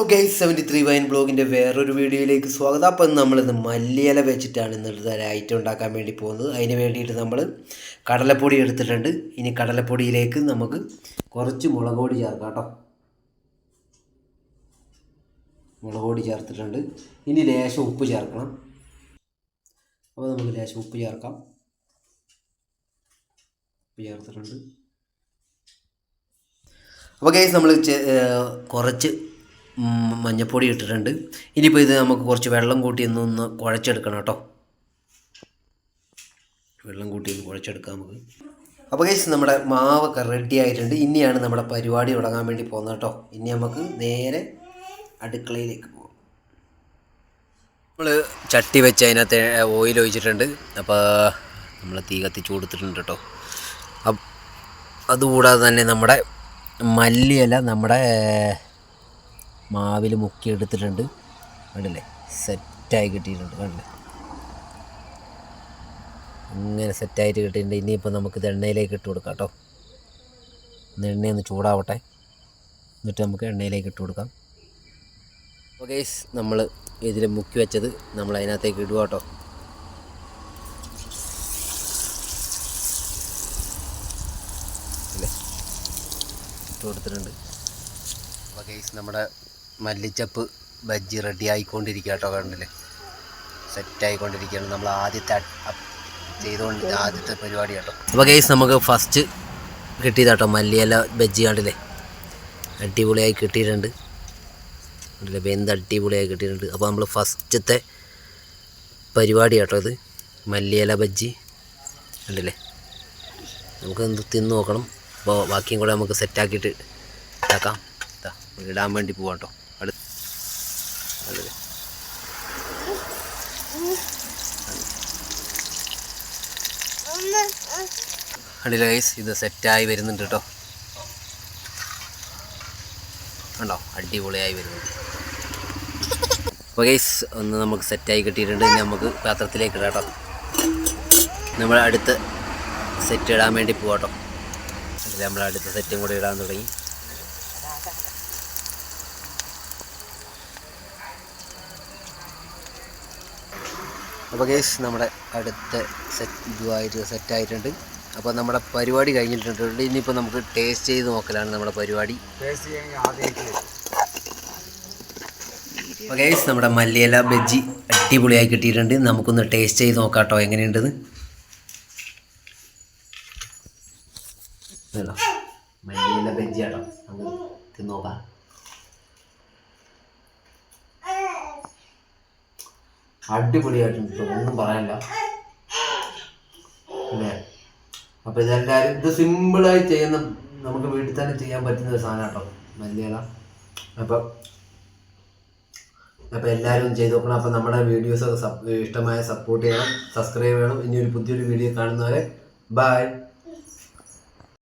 Hello guys seventy three wine ബ്ലോഗിന്റെ വേറൊരു വീഡിയോയിലേക്ക് സ്വാഗതം. അപ്പോൾ നമ്മളിന്ന് മല്ലിയില വെച്ചിട്ടാണ് ഇന്നത്തെ ഒരു ഐറ്റം ഉണ്ടാക്കാൻ വേണ്ടി പോകുന്നത്. അതിന് വേണ്ടിയിട്ട് നമ്മൾ കടലപ്പൊടി എടുത്തിട്ടുണ്ട്. ഇനി കടലപ്പൊടിയിലേക്ക് നമുക്ക് കുറച്ച് മുളക് പൊടി ചേർക്കാം കേട്ടോ. മുളക് പൊടി ചേർത്തിട്ടുണ്ട്. ഇനി ലേശം ഉപ്പ് ചേർക്കണം. അപ്പോൾ നമുക്ക് ലേശം ഉപ്പ് ചേർക്കാം. ഉപ്പ് ചേർത്തിട്ടുണ്ട്. അപ്പോൾ ഗൈസ് നമ്മൾ കുറച്ച് മഞ്ഞപ്പൊടി ഇട്ടിട്ടുണ്ട്. ഇനിയിപ്പോൾ ഇത് നമുക്ക് കുറച്ച് വെള്ളം കൂട്ടി ഒന്ന് കുഴച്ചെടുക്കണം കേട്ടോ. വെള്ളം കൂട്ടി ഒന്ന് കുഴച്ചെടുക്കാം നമുക്ക്. അപ്പോൾ ഗൈസ് നമ്മുടെ മാവൊക്കെ റെഡി ആയിട്ടുണ്ട്. ഇനിയാണ് നമ്മുടെ പരിപാടി തുടങ്ങാൻ വേണ്ടി പോകുന്നത് കേട്ടോ. ഇനി നമുക്ക് നേരെ അടുക്കളയിലേക്ക് പോകാം നമ്മൾ ചട്ടി വെച്ച് അതിനകത്ത് ഓയിൽ ഒഴിച്ചിട്ടുണ്ട്. അപ്പോൾ നമ്മൾ തീ കത്തിച്ച് കൊടുത്തിട്ടുണ്ട് കേട്ടോ. അതുകൂടാതെ തന്നെ നമ്മുടെ മല്ലിയില നമ്മുടെ മാവിൽ മുക്കി എടുത്തിട്ടുണ്ട് കണ്ടില്ലേ? സെറ്റായി കിട്ടിയിട്ടുണ്ട് കണ്ടില്ലേ? ഇങ്ങനെ സെറ്റായിട്ട് കിട്ടിയിട്ടുണ്ട്. ഇനിയിപ്പോൾ നമുക്കിത് എണ്ണയിലേക്ക് ഇട്ട് കൊടുക്കാം കേട്ടോ. എണ്ണയൊന്ന് ചൂടാവട്ടെ. എന്നിട്ട് നമുക്ക് എണ്ണയിലേക്ക് ഇട്ട് കൊടുക്കാം. അപ്പോൾ നമ്മൾ ഇതിൽ മുക്കി വെച്ചത് നമ്മൾ അതിനകത്തേക്ക് ഇടുക കേട്ടോ. ഇട്ട് കൊടുത്തിട്ടുണ്ട്. അപ്പോൾ നമ്മുടെ മല്ലിച്ചപ്പ് ബജ്ജി റെഡി ആയിക്കൊണ്ടിരിക്കുക കേട്ടോ കണ്ടില്ലേ? സെറ്റ് ആയിക്കൊണ്ടിരിക്കുകയാണ്. നമ്മൾ ആദ്യത്തെ ചെയ്തുകൊണ്ട് ആദ്യത്തെ പരിപാടി കേട്ടോ. അപ്പോൾ കേസ് നമുക്ക് ഫസ്റ്റ് കിട്ടിയത് കേട്ടോ മല്ലിയില ബജ്ജി കണ്ടില്ലേ? അടിപൊളിയായി കിട്ടിയിട്ടുണ്ട്. കണ്ടില്ലേ? വെന്ത് അടിപൊളിയായി കിട്ടിയിട്ടുണ്ട്. അപ്പോൾ നമ്മൾ ഫസ്റ്റത്തെ പരിപാടി കേട്ടോ ഇത്. മല്ലിയല ബജ്ജി. കണ്ടില്ലേ? നമുക്ക് എന്ത് തിന്ന് നോക്കണം. അപ്പോൾ ബാക്കിയും കൂടെ നമുക്ക് സെറ്റാക്കിയിട്ട് ഇതാക്കാം. ഇതാ ഇടാൻ വേണ്ടി പോവാം കേട്ടോ അടുത്ത് കണ്ടില്ലേ കണ്ടില്ല ഗൈസ് ഇത് സെറ്റായി വരുന്നുണ്ട് കേട്ടോ കണ്ടോ? അടിപൊളിയായി വരുന്നുണ്ട്. അപ്പോൾ ഗൈസ് ഒന്ന് നമുക്ക് സെറ്റായി കിട്ടിയിട്ടുണ്ട്. നമുക്ക് പാത്രത്തിലേക്ക് ഇടാം കേട്ടോ നമ്മൾ അടുത്ത സെറ്റ് ഇടാൻ വേണ്ടി പോകാം കേട്ടോ നമ്മൾ അടുത്ത സെറ്റും കൂടി ഇടാൻ തുടങ്ങി. അപ്പോൾ കേസ് നമ്മുടെ അടുത്ത സെറ്റ് ഇതുമായിട്ട് സെറ്റായിട്ടുണ്ട് അപ്പോൾ നമ്മുടെ പരിപാടി കഴിഞ്ഞിട്ടുണ്ട്. ഇനിയിപ്പോൾ നമുക്ക് ടേസ്റ്റ് ചെയ്ത് നോക്കലാണ് നമ്മുടെ പരിപാടി. അപ്പോൾ കേസ് നമ്മുടെ മല്ലിയില ബജ്ജി അടിപൊളിയായി കിട്ടിയിട്ടുണ്ട്. നമുക്കൊന്ന് ടേസ്റ്റ് ചെയ്ത് നോക്കാം കേട്ടോ എങ്ങനെയുണ്ടെന്ന്. മല്ലിയില ബജ്ജി ആട്ടോ. നമുക്ക് നോക്കാം. അടിപൊളിയായിട്ടുണ്ട് ഒന്നും പറയണ്ട. അല്ലേ? അപ്പോൾ ഇതെല്ലാവരും ഇത് സിമ്പിളായി ചെയ്യുന്ന നമുക്ക് വീട്ടിൽ തന്നെ ചെയ്യാൻ പറ്റുന്ന ഒരു സാധനം കേട്ടോ. മല്ലിയില. അപ്പോൾ അപ്പോൾ എല്ലാവരും ചെയ്ത് നോക്കണം. അപ്പോൾ നമ്മുടെ വീഡിയോസ് ഇഷ്ടമായ സപ്പോർട്ട് ചെയ്യണം സബ്സ്ക്രൈബ് ചെയ്യണം. ഇനി ഒരു പുതിയൊരു വീഡിയോ കാണുന്നവരെ ബൈ